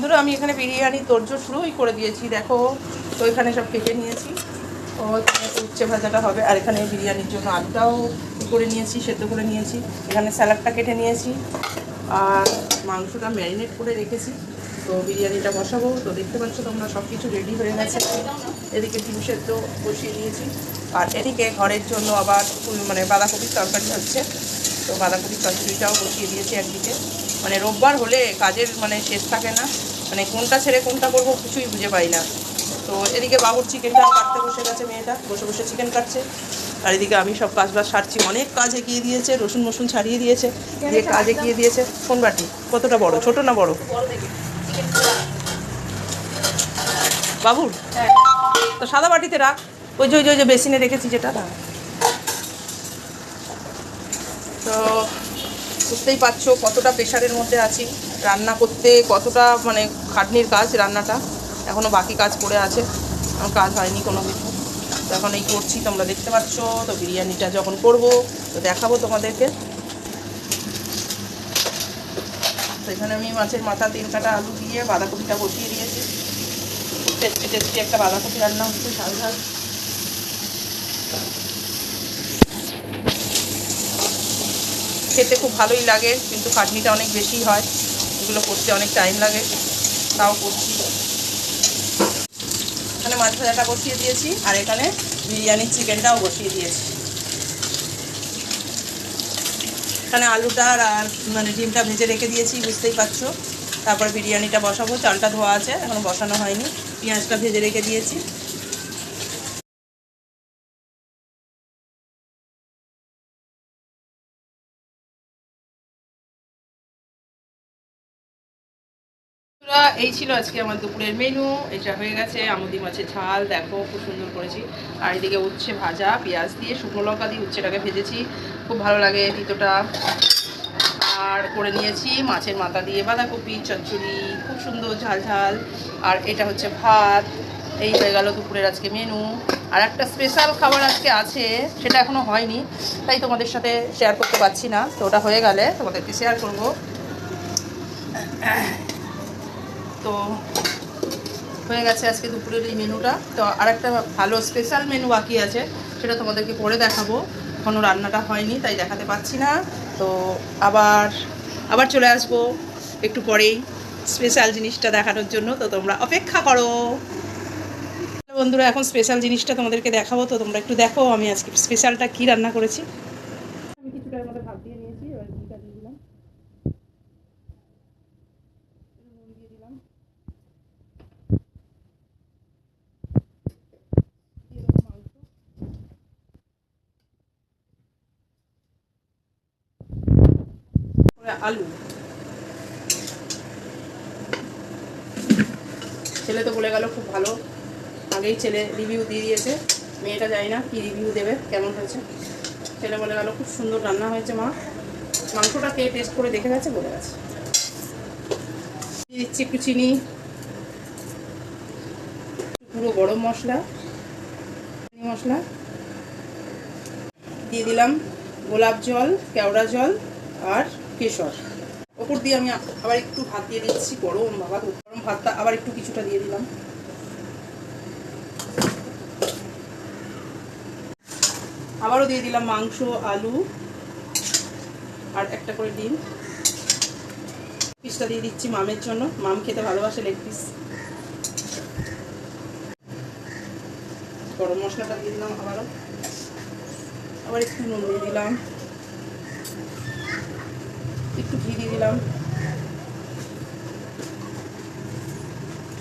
বন্ধুরা, আমি এখানে বিরিয়ানি তোর্য শুরুই করে দিয়েছি। দেখো, তো এখানে সব কেটে নিয়েছি। ও উচ্ছে ভাজাটা হবে, আর এখানে বিরিয়ানির জন্য আলুটাও করে নিয়েছি, সেদ্ধ করে নিয়েছি। এখানে স্যালাডটা কেটে নিয়েছি, আর মাংসটা ম্যারিনেট করে রেখেছি। তো বিরিয়ানিটা বসাবো। তো দেখতে পাচ্ছ তোমরা সব কিছু রেডি হয়ে গেছে। এদিকে ডিম সেদ্ধ বসিয়ে দিয়েছি। আর এদিকে ঘরের জন্য আবার মানে বাঁধাকপির তরকারি হচ্ছে। তো বাঁধাকপির তরকারিটাও বসিয়ে দিয়েছি একদিকে। মানে রোববার হলে কাজের মানে শেষ থাকে না। মানে কোনটা ছেড়ে কোনটা করব কিছুই বুঝে পাই না। তো এদিকে বাবুর চিকেনটা কাটতে বসে গেছে মেয়েটা বসে বসে চিকেন কাটছে। আর এদিকে আমি সব কাজ বাজ সারছি অনেক কাজ এগিয়ে দিয়েছে রসুন মসুন ছাড়িয়ে দিয়েছে দিয়ে কাজ এগিয়ে দিয়েছে। কোন বাটি? কতটা বড়? ছোট না বড়? বাবুর তো সাদা বাটিতে রাখ। ওই যে ওই যে- ওই যে বেসিনে রেখেছি যেটা। না তো বুঝতেই পারছ কতটা প্রেশারের মধ্যে আছি। রান্না করতে কতটা মানে খাটনির কাজ রান্নাটা? এখনও বাকি কাজ পড়ে আছে। কাজ হয়নি কোনো কিছু। তো এখন এই করছি, তোমরা দেখতে পাচ্ছ। তো বিরিয়ানিটা যখন করব, তো দেখাবো তোমাদেরকে। এখানে আমি মাছের মাথা, তিন কাটা আলু দিয়ে বাঁধাকপিটা বসিয়ে দিয়েছি। খুব টেস্টি টেস্টি একটা বাঁধাকপি রান্না হচ্ছে, ঝাল ঝাল। খেতে খুব ভালোই লাগে, কিন্তু খাটনিটা অনেক বেশি হয়। এগুলো করতে অনেক টাইম লাগে, তাও করছি। এখানে মাছ ভাজাটা বসিয়ে দিয়েছি, আর এখানে বিরিয়ানির চিকেনটাও বসিয়ে দিয়েছি। এখানে আলুটা আর আর মানে ডিমটা ভেজে রেখে দিয়েছি, বুঝতেই পারছ। তারপর বিরিয়ানিটা বসাবো, চালটা ধোয়া আছে, এখনও বসানো হয়নি। পেঁয়াজটা ভেজে রেখে দিয়েছি। এই ছিল আজকে আমার দুপুরের মেনু এটা হয়ে গেছে আমুদি মাছের ঝাল। দেখো, খুব সুন্দর করেছি। আর এদিকে উচ্ছে ভাজা, পেঁয়াজ দিয়ে শুকনো লঙ্কা দিয়ে উচ্ছেটাকে ভেজেছি। খুব ভালো লাগে তিতোটা। আর করে নিয়েছি মাছের মাথা দিয়ে বাঁধাকপি, চচ্চড়ি, খুব সুন্দর ঝাল ঝাল। আর এটা হচ্ছে ভাত। এই হয়ে গেল দুপুরের আজকে মেনু আর একটা স্পেশাল খাবার আজকে আছে, সেটা এখনও হয়নি, তাই তোমাদের সাথে শেয়ার করতে পারছি না। তো ওটা হয়ে গেলে তোমাদেরকে শেয়ার করব। তো হয়ে গেছে আজকে দুপুরের এই মেনুটা। তো আর একটা ভালো স্পেশাল মেনু বাকি আছে, সেটা তোমাদেরকে পরে দেখাবো। এখনও রান্নাটা হয়নি, তাই দেখাতে পাচ্ছি না। তো আবার আবার চলে আসব একটু পরেই স্পেশাল জিনিসটা দেখানোর জন্য। তো তোমরা অপেক্ষা করো। বন্ধুরা, এখন স্পেশাল জিনিসটা তোমাদেরকে দেখাবো। তো তোমরা একটু দেখো আমি আজকে স্পেশালটা কি রান্না করেছি। আমি কিছুটার মধ্যে ভাত দিয়ে নিয়েছি, এবার ঘিটা দিয়ে দিলাম নুন দিয়ে দিলাম দিয়ে দেবো মাংস তারপরে আলু। ছেলে তো বলে গেল খুব ভালো। আগেই ছেলে রিভিউ দিয়ে দিয়েছে। মেয়েটা জানি না কি রিভিউ দেবে, কেমন হয়েছে। ছেলে বলে গেল খুব সুন্দর রান্না হয়েছে মা। মাংসটা কে টেস্ট করে দেখে গেছে বলে গেছে। দিচ্ছি একটু চিনি। পুরো গরম মশলা। মশলা। দিয়ে দিলাম গোলাপ জল, কেওড়া জল আর কেশর। ওপর দিয়ে আমি আবার একটু ভাত দিয়ে দিচ্ছি, গরম বাবা গরম ভাতটা আবার একটু কিছুটা দিয়ে দিলাম। আবারও দিয়ে দিলাম মাংস, আলু, আর একটা করে ডিম। পিসটা দিয়ে দিচ্ছি মামের জন্য। মাম খেতে ভালোবাসে লেগ পিস। গরম মশলাটা দিয়ে দিলাম আবারও। আবার একটু নুন দিয়ে দিলাম। একটু ঘি দিয়ে দিলাম।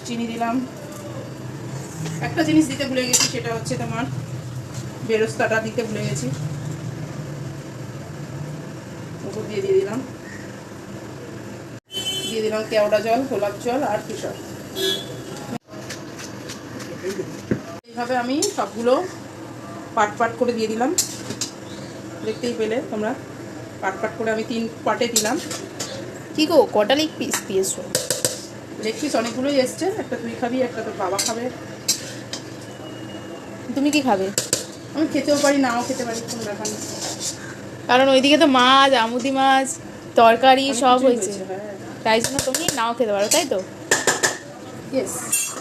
চিনি দিলাম। একটা জিনিস দিতে ভুলে গেছি, সেটা হচ্ছে তোমার বেরোস্তাটা দিতে ভুলে গেছি। ওপর দিয়ে দিয়ে দিলাম। দিয়ে দিলাম কেওড়া জল, গোলাপ জল আর কিশোর। এইভাবে আমি সবগুলো পাট পাট করে দিয়ে দিলাম। দেখতেই পেলে তোমরা। পাট পাট করে আমি তিন পাটে দিলাম। কি গো কটা লেগ পিস দিয়েছ? লেগ পিস অনেকগুলোই এসছে একটা তুই খাবি একটা তোর বাবা খাবে। তুমি কি খাবে? আমি খেতেও পারি নাও খেতে পারি কোনো ব্যাপার না কারণ ওইদিকে তো মাছ আমুদি মাছ তরকারি সব হয়েছে। হ্যাঁ। তাই জন্য তুমি নাও খেতে পারো তাই তো? ইয়েস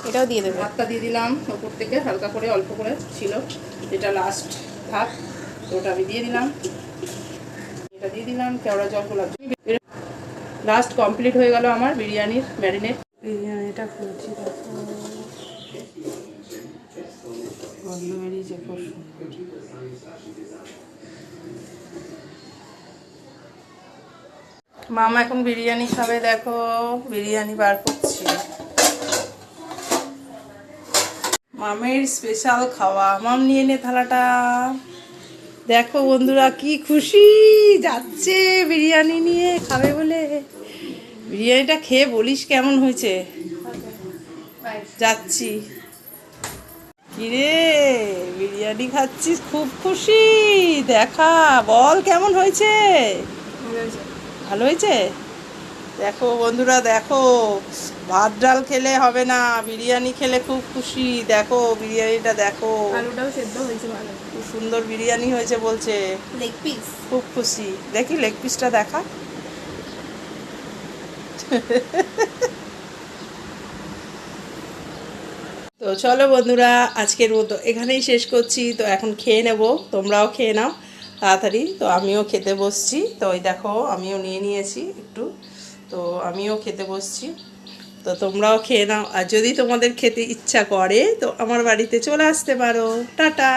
এটাও দিয়ে দেবে। ভাতটা দিয়ে দিলাম ওপর থেকে হালকা করে অল্প করে ছিল। যেটা লাস্ট ভাত তো ওটা আমি দিয়ে দিলাম। এটা দিয়ে দিলাম, কেওড়া জল, গোলাপ লাস্ট কমপ্লিট হয়ে গেল আমার বিরিয়ানির ম্যারিনেট বিরিয়ানিটা খুলছি মামা এখন বিরিয়ানি খাবে, দেখো। বিরিয়ানি বার করছি। মামের স্পেশাল খাওয়া। মাম, নিয়ে নে থালাটা। দেখো বন্ধুরা, কি খুশি! যাচ্ছে বিরিয়ানি নিয়ে, খাবে বলে। বিরিয়ানিটা খেয়ে বলিস কেমন হয়েছে? যাচ্ছি। কিরে, বিরিয়ানি খাচ্ছিস, খুব খুশি! দেখা, বল কেমন হয়েছে? ভালো হয়েছে? দেখো বন্ধুরা, দেখো, ভাত ডাল খেলে হবে না, বিরিয়ানি খেলে খুব খুশি। দেখো, বিরিয়ানিটা দেখো। আলুটাও সেদ্ধ হয়েছে ভালো। সুন্দর বিরিয়ানি হয়েছে বলছে। লেগ পিস খুব খুশি। দেখি লেগ পিসটা দেখা। তো চলো বন্ধুরা আজকের মতো এখানেই শেষ করছি। তো এখন খেয়ে নেব। তোমরাও খেয়ে নাও তাড়াতাড়ি। তো আমিও খেতে বসছি। তো ওই দেখো আমিও নিয়ে নিয়েছি একটু। তো আমিও খেতে বসছি। তো তোমরাও খেয়ে নাও। আর যদি তোমাদের খেতে ইচ্ছা করে তো আমার বাড়িতে চলে আসতে পারো। টাটা!